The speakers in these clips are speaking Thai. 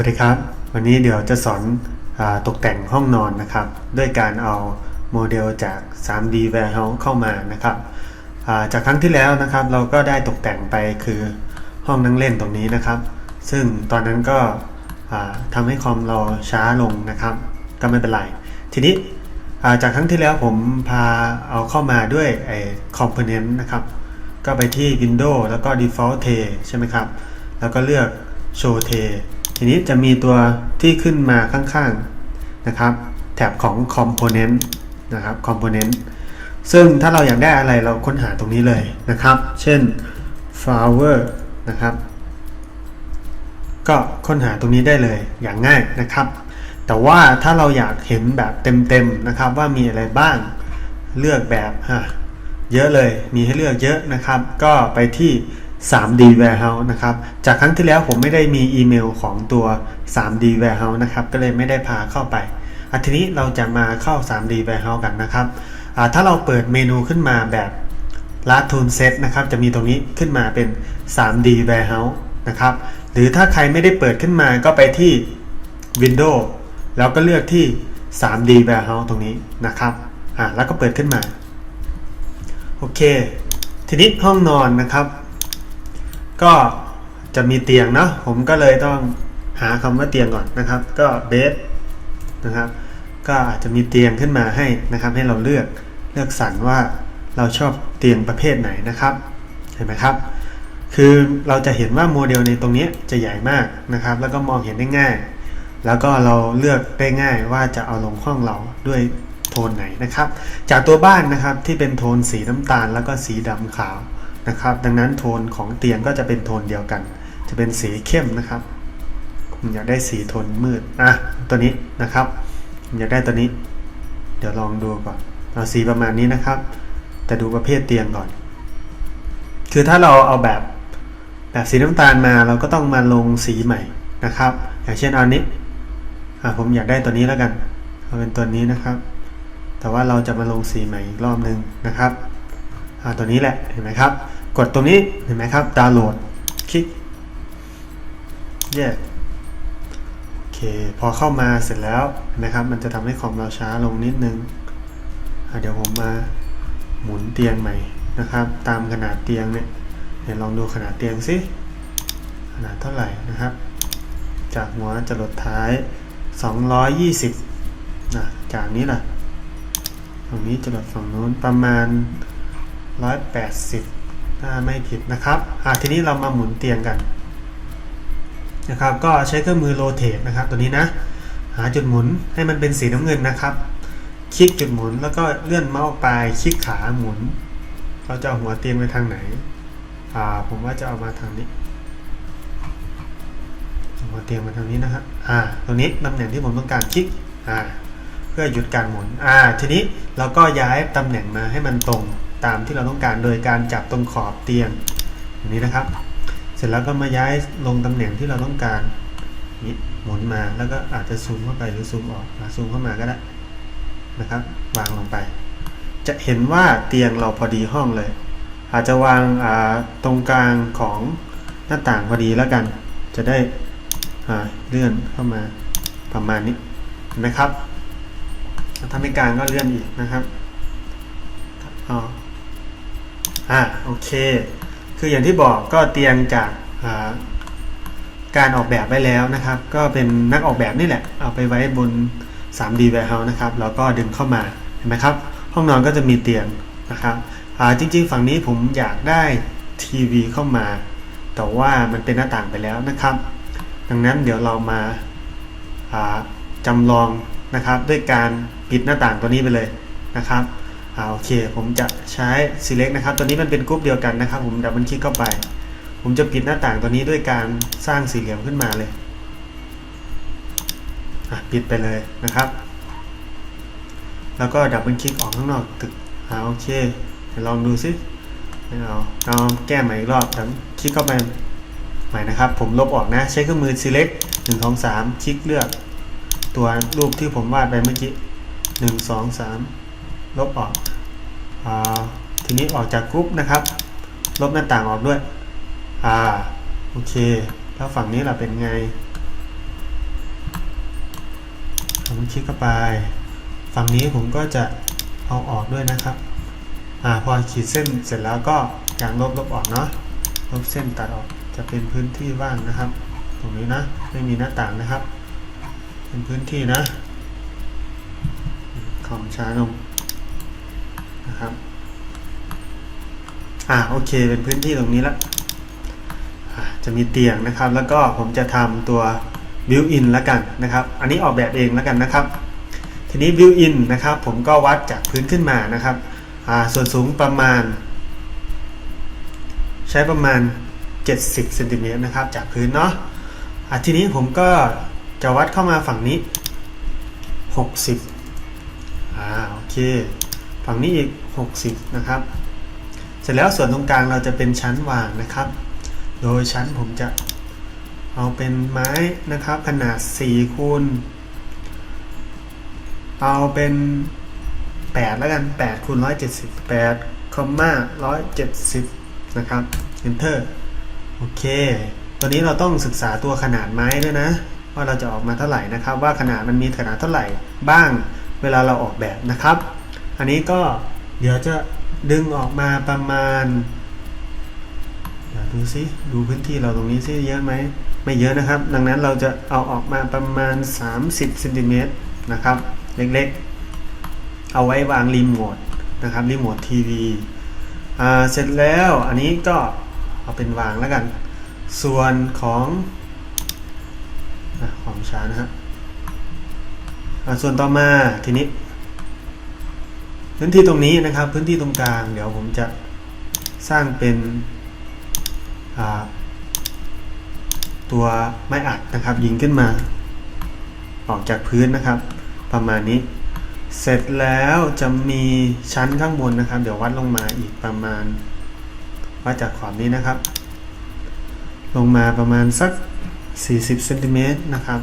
วัสดีครับ วันนี้เดี๋ยวจะสอนอตกแต่งห้องนอนนะครับ ด้วยการเอาโมเดลจาก 3D Warehouse เข้ามานะครับาจากครั้งที่แล้วนะครับ เราก็ได้ตกแต่งไปคือห้องนั่งเล่นตรงนี้นะครับ ซึ่งตอนนั้นก็ทำให้คอมเราช้าลงนะครับ ก็ไม่เป็นไร ทีนี้าจากครั้งที่แล้วผมพาเอาเข้ามาด้วยไอ้ component นะครับ ก็ไปที่ Windows แล้วก็ Default tray ใช่ไหมครับ แล้วก็เลือก Show tray ทีนี้จะมีตัวที่ขึ้นมาข้างๆนะครับ แถบของ Component นะครับ Component ซึ่งถ้าเราอยากได้อะไรเราค้นหาตรงนี้เลยนะครับ เช่น flower นะครับ ก็ค้นหาตรงนี้ได้เลยอย่างง่ายนะครับ แต่ว่าถ้าเราอยากเห็นแบบเต็มๆนะครับว่ามีอะไรบ้างเลือกแบบฮะเยอะเลยมีให้เลือกเยอะนะครับ ก็ไปที่ 3D Warehouse นะครับ จากครั้งที่แล้วผมไม่ได้มีอีเมลของตัว 3D Warehouse นะครับ ก็เลยไม่ได้พาเข้าไปอะทีนี้เราจะมาเข้า 3D Warehouse กันนะครับ ถ้าเราเปิดเมนูขึ้นมาแบบลาทูนเซตนะครับ จะมีตรงนี้ขึ้นมาเป็น 3D Warehouse นะครับ หรือถ้าใครไม่ได้เปิดขึ้นมาก็ไปที่ Windows แล้วก็เลือกที่ 3D Warehouse ตรงนี้นะครับ อ่าแล้วก็เปิดขึ้นมา โอเค ทีนี้ห้องนอนนะครับ ก็จะมีเตียงเนาะผมก็เลยต้องหาคำว่าเตียงก่อนนะครับ ก็เบสนะครับ ก็อาจจะมีเตียงขึ้นมาให้นะครับ ให้เราเลือกเลือกสรรว่าเราชอบเตียงประเภทไหนนะครับ เห็นไหมครับ คือเราจะเห็นว่าโมเดลในตรงนี้จะใหญ่มากนะครับ แล้วก็มองเห็นได้ง่าย แล้วก็เราเลือกได้ง่ายว่าจะเอาลงห้องเราด้วยโทนไหนนะครับ จากตัวบ้านนะครับที่เป็นโทนสีน้ำตาลแล้วก็สีดำขาว นะครับ ดังนั้นโทนของเตียงก็จะเป็นโทนเดียวกัน จะเป็นสีเข้มนะครับผมอยากได้สีโทนมืดอะตัวนี้นะครับผมอยากได้ตัวนี้ เดี๋ยวลองดูก่อนเอาสีประมาณนี้นะครับ แต่ดูประเภทเตียงก่อน คือถ้าเราเอาแบบแบบสีน้ำตาลมาเราก็ต้องมาลงสีใหม่นะครับ อย่างเช่นอานี้อะผมอยากได้ตัวนี้แล้วกันเอาเป็นตัวนี้นะครับ แต่ว่าเราจะมาลงสีใหม่อีกรอบนึงนะครับอ่าตัวนี้แหละเห็นไหมครับ กดตรงนี้เห็นไหมครับดาวน์โหลดคลิกแยกโอเคพอเข้ามาเสร็จแล้วเห็นไหมครับ มันจะทำให้คอมเราช้าลงนิดนึงเดี๋ยวผมมาหมุนเตียงใหม่นะครับ ตามขนาดเตียงเนี่ยเดี๋ยวลองดูขนาดเตียงสิขนาดเท่าไหร่นะครับ จากหัวจะลดท้าย 220นะจากนี้ล่ะตรงนี้จะลดฝั่งนู้นประมาณ 180 ถ้าไม่ผิดนะครับอะทีนี้เรามาหมุนเตียงกันนะครับ ก็ใช้เครื่องมือโรเตทนะครับ ตัวนี้นะ หาจุดหมุนให้มันเป็นสีน้ำเงินนะครับ คลิกจุดหมุนแล้วก็เลื่อนเมาส์ไป คลิกขาหมุน เราจะเอาหัวเตียงไปทางไหน อ่า ผมว่าจะเอามาทางนี้หัวเตียงมาทางนี้นะครับ อ่า ตรงนี้ตำแหน่งที่ผมต้องการคลิก อ่า เพื่อหยุดการหมุน อ่า ทีนี้เราก็ย้ายตำแหน่งมาให้มันตรง ตามที่เราต้องการโดยการจับตรงขอบเตียงนี้นะครับ เสร็จแล้วก็มาย้ายลงตำแหน่งที่เราต้องการนี้หมุนมาแล้วก็อาจจะซูมเข้าไปหรือซูมออกซูมเข้ามาก็ได้นะครับ วางลงไป จะเห็นว่าเตียงเราพอดีห้องเลย อาจจะวางาตรงกลางของหน้าต่างพอดีแล้วกัน จะได้เลื่อนเข้ามาประมาณนี้เห็นไหมครับถ้าไม่กลางก็เลื่อนอีกนะครับอ๋อ อ่าโอเค คืออย่างที่บอกก็เตียงจากการออกแบบไว้แล้วนะครับ ก็เป็นนักออกแบบนี่แหละ เอาไปไว้บน 3D Warehouse นะครับ แล้วก็ดึงเข้ามาเห็นไหมครับ ห้องนอนก็จะมีเตียงนะครับอ่าจริง ๆ ฝั่งนี้ผมอยากได้ทีวีเข้ามา แต่ว่ามันเป็นหน้าต่างไปแล้วนะครับ ดังนั้นเดี๋ยวเรามาาจำลองนะครับ ด้วยการปิดหน้าต่างตัวนี้ไปเลยนะครับ อ่าโอเค ผมจะใช้ select นะครับ ตัวนี้มันเป็นกรุ๊ปเดียวกันนะครับ ผมดับเบิลคลิกเข้าไป ผมจะปิดหน้าต่างตัวนี้ด้วยการสร้างสี่เหลี่ยมขึ้นมาเลยปิดไปเลยนะครับ แล้วก็ดับเบิลคลิกออกข้างนอกตึกอ่าโอเคเดี๋ยวลองดูซิเอาเอาแก้ใหม่อีกรอบดับคลิกเข้าไปใหม่นะครับ ผมลบออกนะ ใช้เครื่องมือ select 1 2 3 คลิกเลือก ตัวรูปที่ผมวาดไปเมื่อกี้หนึ่งสองสาม ลบออกอทีนี้ออกจากกรุ๊ปนะครับ ลบหน้าต่างออกด้วย อ่า โอเค แล้วฝั่งนี้ล่ะเป็นไงผมคลิกเข้าไป ฝั่งนี้ผมก็จะเอาออกด้วยนะครับ อ่า พอขีดเส้นเสร็จแล้วก็อย่างลบลบออกเนาะ ลบเส้นตัดออก จะเป็นพื้นที่ว่างนะครับ ตรงนี้นะ ไม่มีหน้าต่างนะครับ เป็นพื้นที่นะคอมช้าลง นะครับ อ่าโอเค เป็นพื้นที่ตรงนี้ละจะมีเตียงนะครับ แล้วก็ผมจะทำตัวบิวอินแล้วกันนะครับ อันนี้ออกแบบเองแล้วกันนะครับ ทีนี้บิวอินนะครับ ผมก็วัดจากพื้นขึ้นมานะครับอ่าส่วนสูงประมาณ ใช้ประมาณ 70เซนติเมตรนะครับ จากพื้นเนาะอะทีนี้ผมก็จะวัดเข้ามาฝั่งนี้ 60อ่าโอเค ฝั่งนี้อีก 60 นะครับ เสร็จแล้วส่วนตรงกลางเราจะเป็นชั้นวางนะครับ โดยชั้นผมจะเอาเป็นไม้นะครับ ขนาด4คูณเอาเป็น8แล้วกัน8คูณ170 8คอมมา170 นะครับ enter โอเค ตัวนี้เราต้องศึกษาตัวขนาดไม้ด้วยนะ ว่าเราจะออกมาเท่าไหร่นะครับ ว่าขนาดมันมีขนาดเท่าไหร่บ้างเวลาเราออกแบบนะครับ อันนี้ก็เดี๋ยวจะดึงออกมาประมาณเดี๋ยวดูซิดูพื้นที่เราตรงนี้ซิเยอะไหมไม่เยอะนะครับ ดังนั้นเราจะเอาออกมาประมาณ 30เซนติเมตรนะครับ เล็กๆ เอาไว้วางรีโมทนะครับรีโมททีวีอ่าเสร็จแล้วอันนี้ก็เอาเป็นวางแล้วกัน ส่วนของอของช้านะฮะส่วนต่อมาทีนี้ พื้นที่ตรงนี้นะครับ พื้นที่ตรงกลาง เดี๋ยวผมจะสร้างเป็นตัวไม้อัดนะครับ ยิงขึ้นมา ออกจากพื้นนะครับ ประมาณนี้ เสร็จแล้วจะมีชั้นข้างบนนะครับ เดี๋ยววัดลงมาอีกประมาณวัดจากขอบนี้นะครับ ลงมาประมาณสัก 40เซนติเมตรนะครับ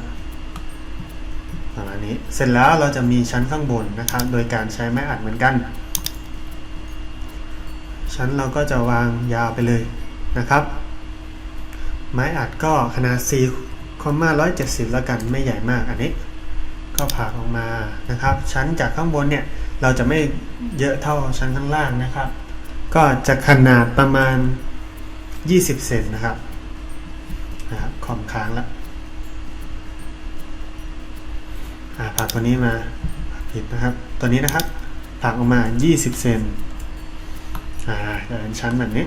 ประมาณนี้เสร็จแล้วเราจะมีชั้นข้างบนนะครับ โดยการใช้ไม้อัดเหมือนกัน ชั้นเราก็จะวางยาวไปเลยนะครับ ไม้อัดก็ขนาด4คอมมา170 แล้วกันไม่ใหญ่มากอันนี้ ก็ผ่าออกมานะครับ ชั้นจากข้างบนเนี่ยเราจะไม่เยอะเท่าชั้นข้างล่างนะครับ ก็จะขนาดประมาณ 20 เซนนะครับนะครับคอมค้างแล้วอ่า ผ่าตัวนี้มาผิดนะครับ ตัวนี้นะครับผ่าออกมา 20 เซนอ่าจะเป็นชั้นแบบนี้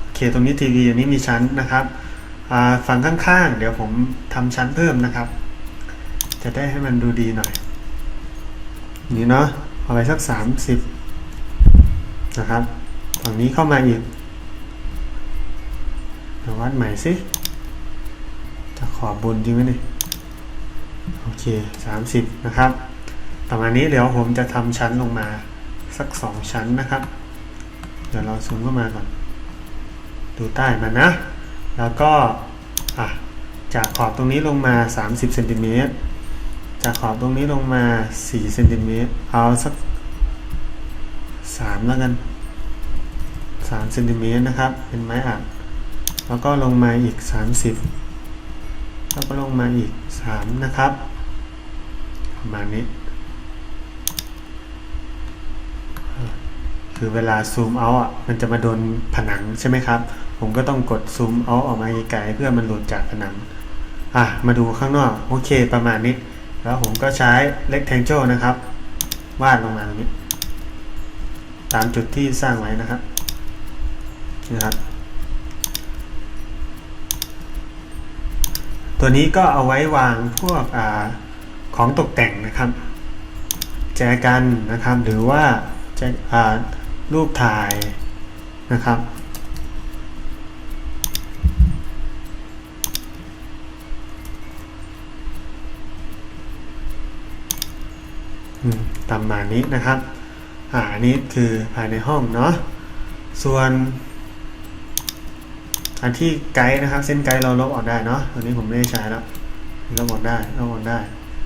โอเคตรงนี้ทีวีอันนี้มีชั้นนะครับอ่าฝั่งข้างๆ เดี๋ยวผมทำชั้นเพิ่มนะครับ จะได้ให้มันดูดีหน่อย นี่เนาะเอาไปสัก 30 นะครับฝั่งนี้เข้ามาอีกมาวัดใหม่สิจะขอบบนจริงไหมเนี่ย เค 30 นะครับประมาณนี้เดี๋ยวผมจะทำชั้นลงมาสัก 2 ชั้นนะครับ เดี๋ยวเราซูมเข้ามาก่อน ดูใต้มันนะ แล้วก็จากขอบตรงนี้ลงมา 30เซนติเมตรจากขอบตรงนี้ลงมา4เซนติเมตรเอาสัก3แล้วกัน3เซนติเมตรนะครับ เป็นไม้อัด แล้วก็ลงมาอีก 30 แล้วก็ลงมาอีก 3 นะครับ มาณนี้คือเวลาซูมเอาอะ มันจะมาโดนผนังใช่ไหมครับ ผมก็ต้องกดซูมเอาออกมาไกลๆเพื่อมันหลุดจากผนัง อะ มาดูข้างนอก โอเค ประมาณนี้ แล้วผมก็ใช้ rectangle นะครับ วาดลงมาตรงนี้ ตามจุดที่สร้างไว้นะครับนะครับตัวนี้ก็เอาไว้วางพวกอา ของตกแต่งนะครับ แจกันนะครับหรือว่าแจรูปถ่ายนะครับอืมมาณนี้นะครับอ่าอันนี้คือภายในห้องเนาะส่วนอันที่ไกด์นะครับ เส้นไกด์เราลบออกได้เนาะตัวนี้ผมไม่ได้ใช้แล้วลบออกได้ลบออกได้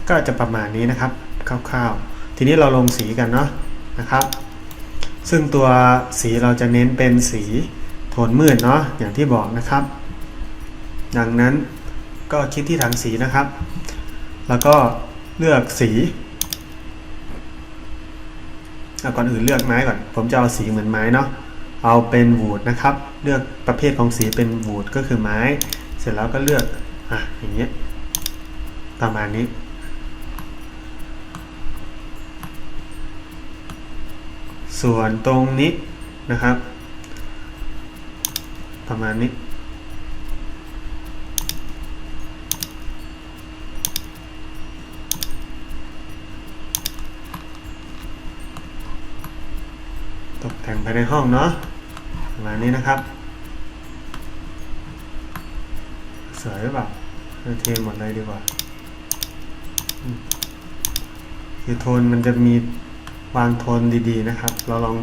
ก็จะประมาณนี้นะครับคร่าวๆ ทีนี้เราลงสีกันเนาะนะครับ ซึ่งตัวสีเราจะเน้นเป็นสีโทนมืดเนาะอย่างที่บอกนะครับ ดังนั้นก็คิดที่ถังสีนะครับ แล้วก็เลือกสีเอาก่อนอื่นเลือกไม้ก่อน ผมจะเอาสีเหมือนไม้เนาะ เอาเป็นวูดนะครับ เลือกประเภทของสีเป็นวูดก็คือไม้ เสร็จแล้วก็เลือก อะ อย่างเงี้ย ประมาณนี้ ส่วนตรงนี้นะครับ ประมาณนี้ ตกแต่งภายในห้องเนาะประมาณนี้นะครับ สวยหรือเปล่าเทหมดเลยดีกว่าคือโทนมันจะมี วางโทนดีๆนะครับ เราลอง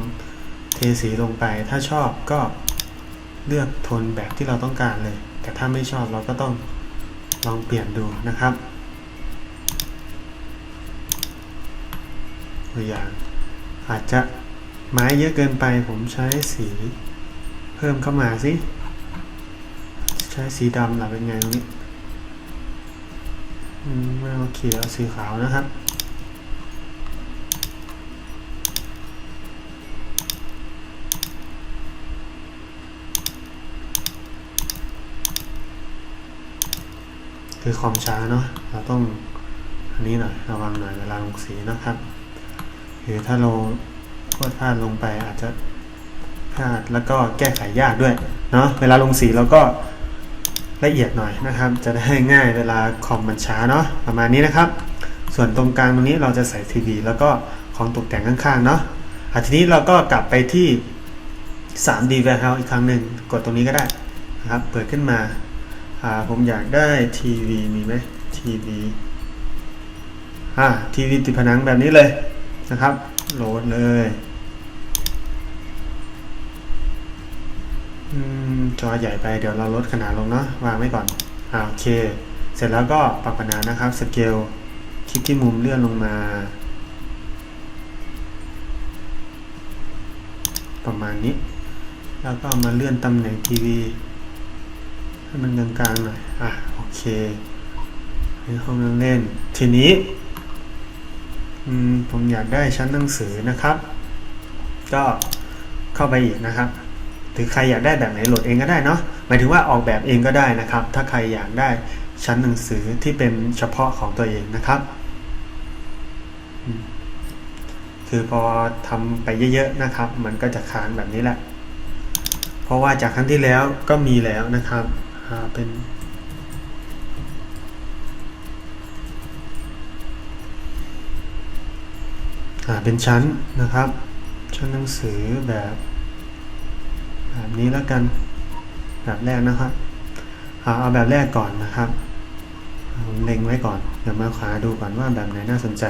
เทสีลงไป ถ้าชอบก็เลือกโทนแบบที่เราต้องการเลย แต่ถ้าไม่ชอบเราก็ต้องลองเปลี่ยนดูนะครับตัวอย่างอาจจะไม้เยอะเกินไปผมใช้สีเพิ่มเข้ามาสิ ใช้สีดำหรือเป็นไงตรงนี้อืมไม่โอเคเอาสีขาวนะครับ คือความช้าเนาะเราต้องอันนี้หน่อยระวังหน่อยเวลาลงสีนะครับหรือถ้าเราพลาดพลาดลงไปอาจจะพลาดแล้วก็แก้ไขยากด้วยเนาะเวลาลงสีเราก็ละเอียดหน่อยนะครับ จะได้ง่ายเวลาคอมมันช้าเนาะประมาณนี้นะครับ ส่วนตรงกลางตรงนี้เราจะใส่ทีวีแล้วก็ของตกแต่งข้างๆเนาะอะทีนี้เราก็กลับไปที่ 3D Warehouse อีกครั้งหนึ่งกดตรงนี้ก็ได้นะครับ เปิดขึ้นมาาผมอยากได้ทีวีมีไหมทีวีอ่าทีวีติดผนังแบบนี้เลยนะครับ โหลดเลยอืมจอใหญ่ไปเดี๋ยวเราลดขนาดลงเนาะวางไว้ก่อนอ่าโอเค เสร็จแล้วก็ปรับขนาดนะครับสเกลคลิกที่มุมเลื่อนลงมา ประมาณนี้ แล้วก็มาเลื่อนตำแหน่งทีวี ให้มันกลางๆหน่อยอะโอเคในห้องนั่งเล่น ทีนี้ผมอยากได้ชั้นหนังสือนะครับ ก็เข้าไปอีกนะครับหรือใครอยากได้แบบไหนโหลดเองก็ได้เนาะหมายถึงว่าออกแบบเองก็ได้นะครับ ถ้าใครอยากได้ชั้นหนังสือที่เป็นเฉพาะของตัวเองนะครับ คือพอทำไปเยอะๆนะครับ มันก็จะค้างแบบนี้แหละ เพราะว่าจากครั้งที่แล้วก็มีแล้วนะครับ อ่าเป็นอ่าเป็นชั้นนะครับ ชั้นหนังสือแบบแบบนี้แล้วกันแบบแรกนะครับเอาเอาแบบแรกก่อนนะครับเล็งไว้ก่อนเดี๋ยวมาขาดูก่อนว่าแบบไหนน่าสนใจ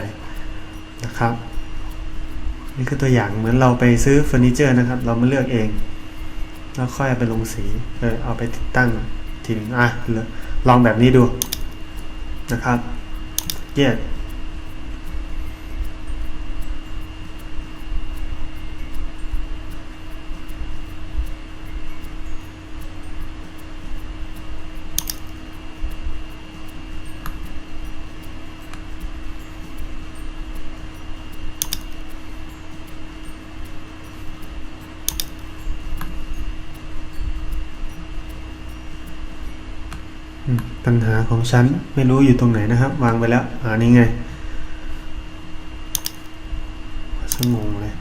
นะครับ นี่คือตัวอย่างเหมือนเราไปซื้อเฟอร์นิเจอร์นะครับ เรามาเลือกเอง แล้วค่อยไปลงสีเออเอาไปติดตั้ง ทีนึงอะลองแบบนี้ดูนะครับเปัญหาของฉันไม่รู้อยู่ตรงไหนนะครับ วางไปแล้วอ่านี่ไงสงงเลย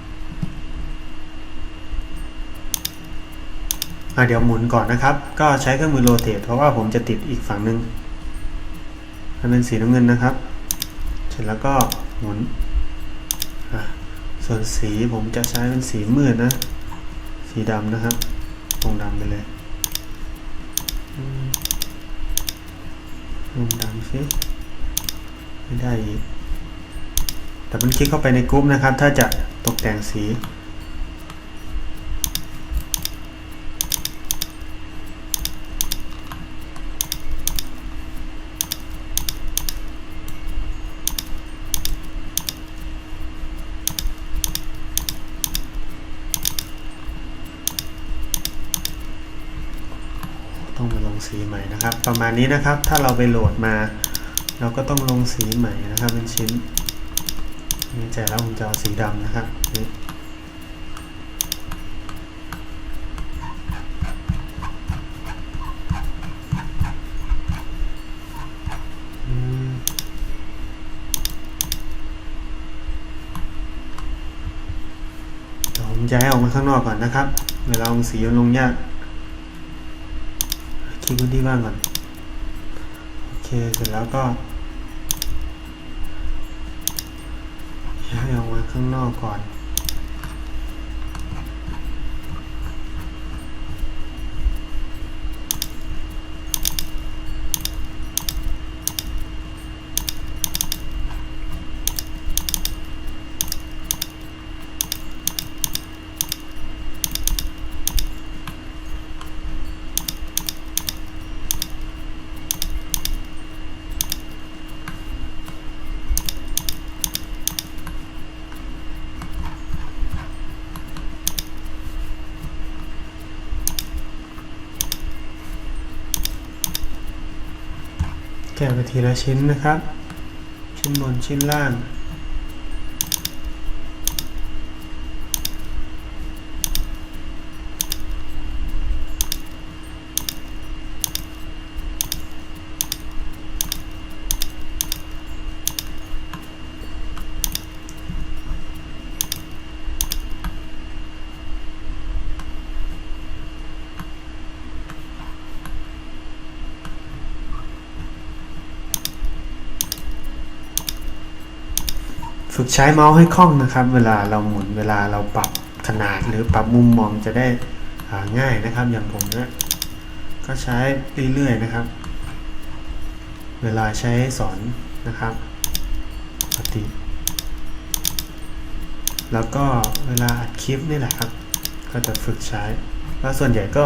อะเดี๋ยวหมุนก่อนนะครับ ก็ใช้เครื่องมือโรเตทเพราะว่าผมจะติดอีกฝั่งหนึ่งมันเป็นสีน้ำเงินนะครับ เสร็จแล้วก็หมุนส่วนสีผมจะใช้เป็นสีมืดนะ สีดำนะครับลงดำไปเลย ลงดำสิไม่ได้อีกแต่มันคลิกเข้าไปในกรุ๊ปนะครับ ถ้าจะตกแต่งสี ต้องมาลงสีใหม่านี้นะครับ ถ้าเราไปโหลดมา เราก็ต้องลงสีใหม่นะครับเป็นชิ้นนี่ใจแล้วผมจะเอาสีดำนะครับนี่อืมเดี๋ยวผมจะให้ออกมาข้างนอกก่อนนะครับ เวลาลงสีลงยากคลิกพื้นที่บ้างก่อน เคเสร็จแล้วก็ย้ายออกมาข้างนอกก่อน กะไปทีละชิ้นนะครับ ชิ้นบนชิ้นล่าง ฝึกใช้เมาส์ให้คล่องนะครับ เวลาเราหมุนเวลาเราปรับขนาดหรือปรับมุมมองจะได้ง่ายนะครับ อย่างผมเนี่ยก็ใช้เรื่อยๆนะครับ เวลาใช้สอนนะครับปกติ แล้วก็เวลาอัดคลิปนี่แหละครับ ก็จะฝึกใช้ แล้วส่วนใหญ่ก็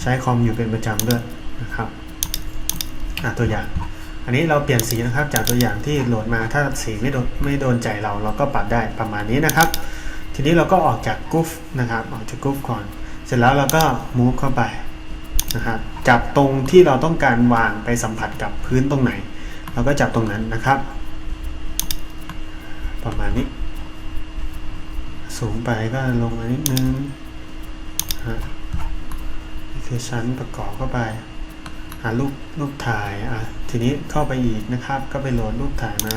ใช้คอมอยู่เป็นประจำด้วยนะครับอะตัวอย่าง อันนี้เราเปลี่ยนสีนะครับจากตัวอย่างที่โหลดมาถ้าสีไม่โดนไม่โดนใจเราเราก็ปรับได้ประมาณนี้นะครับ ทีนี้เราก็ออกจากกรุ๊ฟนะครับออกจากกรุ๊ฟก่อน เสร็จแล้วเราก็ move เข้าไปนะครับจับตรงที่เราต้องการวางไปสัมผัสกับพื้นตรงไหน เราก็จับตรงนั้นนะครับ ประมาณนี้ สูงไปก็ลงมานิดนึงฮะนี่คือชั้นประกอบเข้าไปารูปรูปถ่ายอะทีนี้เข้าไปอีกนะครับ ก็ไปโหลดรูปถ่ายมา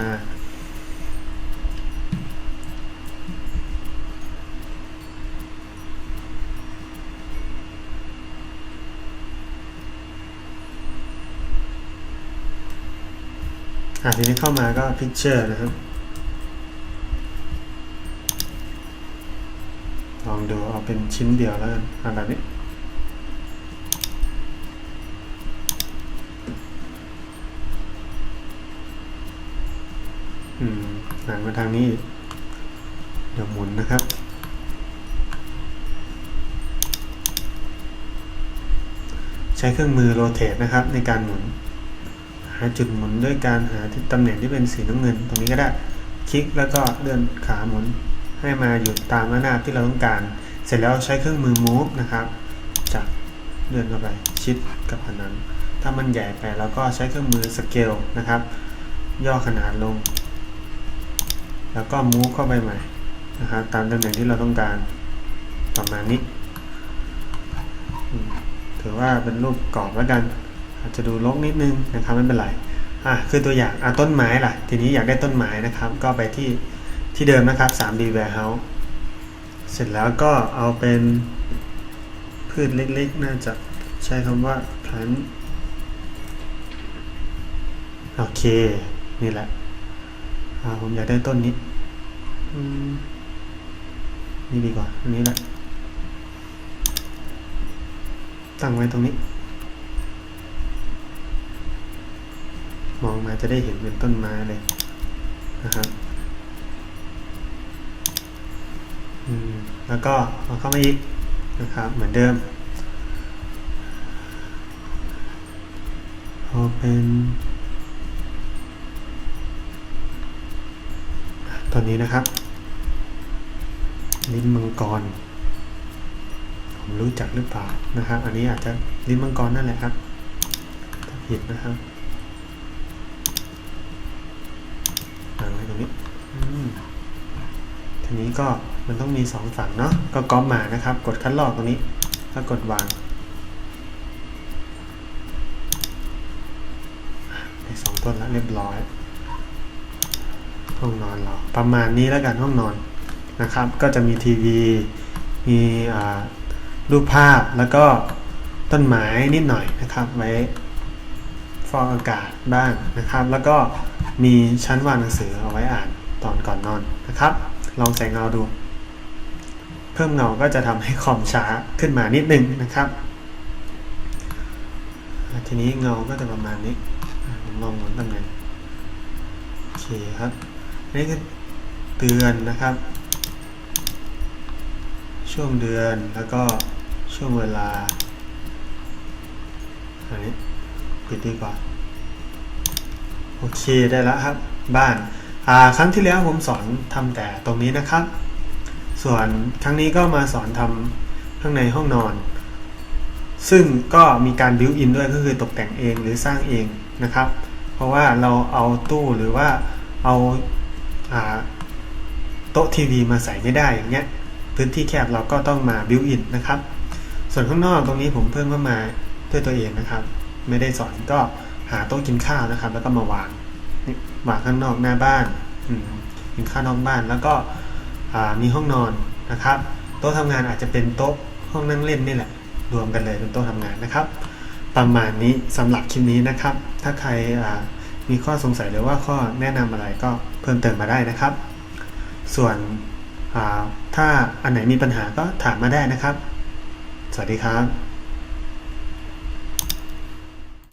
อะทีนี้เข้ามาก็ Picture นะครับลองดูเอาเป็นชิ้นเดียวแล้วกันอะแบบนี้ อืมหันมา ทางนี้ เดี๋ยวหมุนนะครับ ใช้เครื่องมือโรเต e นะครับในการหมุน หาจุดหมุนด้วยการหาที่ตำแหน่งที่เป็นสีน้ำเงิน ตรงนี้ก็ได้ คลิกแล้วก็เลื่อนขาหมุน ให้มาอยู่ตามระนาบที่เราต้องการ เสร็จแล้วใช้เครื่องมือ move นะครับจับเลื่อนเข้าไปชิดกับผนังถ้ามันใหญ่ไปเราก็ใช้เครื่องมือ scale นะครับ ย่อขนาดลง แล้วก็ move เข้าไปใหม่นะครับตามตำแหน่งที่เราต้องการประมาณนี้ ถือว่าเป็นรูปกรอบแล้วกัน อาจจะดูรกนิดนึงนะครับไม่เป็นไรอะคือตัวอย่างอะต้นไม้ล่ะ ทีนี้อยากได้ต้นไม้นะครับ ก็ไปที่ที่เดิมนะครับ 3D Warehouse เสร็จแล้วก็เอาเป็นพืชเล็กๆ น่าจะใช้คำว่า plant โอเค นี่แหละ ผมอยากได้ต้นนี้นี่ดีกว่า อันนี้แหละ ตั้งไว้ตรงนี้ มองมาจะได้เห็นเป็นต้นไม้เลยนะครับอืมแล้วก็เอาเข้ามาอีกนะครับ เหมือนเดิม เอนนี้นะครับ ลิ้นมังกร ผมรู้จักหรือเปล่านะครับ อันนี้อาจจะลิ้นมังกรนั่นแหละครับถ้าผิดนะครับอืมทีนี้ก็มันต้องมีสองฝั่งเนาะก็ก๊อปมานะครับ กดคัดลอกตรงนี้แล้วกดวางได้สองต้นแล้วเรียบร้อย ห้องนอนเราประมาณนี้แล้วกันห้องนอนนะครับ ก็จะมีทีวี มีรูปภาพแล้วก็ต้นไม้นิดหน่อยนะครับ ไว้ฟอกอากาศบ้างนะครับ แล้วก็มีชั้นวางหนังสือเอาไว้อ่านตอนก่อนนอนนะครับ ลองใส่เงาดู เพิ่มเงาก็จะทำให้คอมช้าขึ้นมานิดนึงนะครับ ทีนี้เงาก็จะประมาณนี้ลองหมุนตำแหน่งโอเคครับ นี่คือเตือนนะครับ ช่วงเดือนแล้วก็ช่วงเวลาอันนี้ปิดดีกว่าโอเคได้แล้วครับ บ้านครั้งที่แล้วผมสอนทำแต่ตรงนี้นะครับ ส่วนครั้งนี้ก็มาสอนทำข้างในห้องนอน ซึ่งก็มีการบิวอินด้วยก็คือตกแต่งเองหรือสร้างเองนะครับ เพราะว่าเราเอาตู้หรือว่าเอา โต๊ะทีวีมาใส่ไม่ได้อย่างเงี้ยพื้นที่แคบเราก็ต้องมาบิวอินนะครับ ส่วนข้างนอกตรงนี้ผมเพิ่มเข้ามาด้วยตัวเองนะครับ ไม่ได้สอนก็หาโต๊ะกินข้าวนะครับ แล้วก็มาวางนี่วางข้างนอกหน้าบ้านกินข้าวนอกบ้านแล้วก็มีห้องนอนนะครับ โต๊ะทำงานอาจจะเป็นโต๊ะห้องนั่งเล่นนี่แหละ รวมกันเลยเป็นโต๊ะทำงานนะครับ ประมาณนี้สำหรับคลิปนี้นะครับ ถ้าใครมีข้อสงสัยหรือว่าข้อแนะนำอะไรก็ พิ่มเติมมาได้นะครับ ส่วนถ้าอันไหนมีปัญหาก็ถามมาได้นะครับ สวัสดีครับ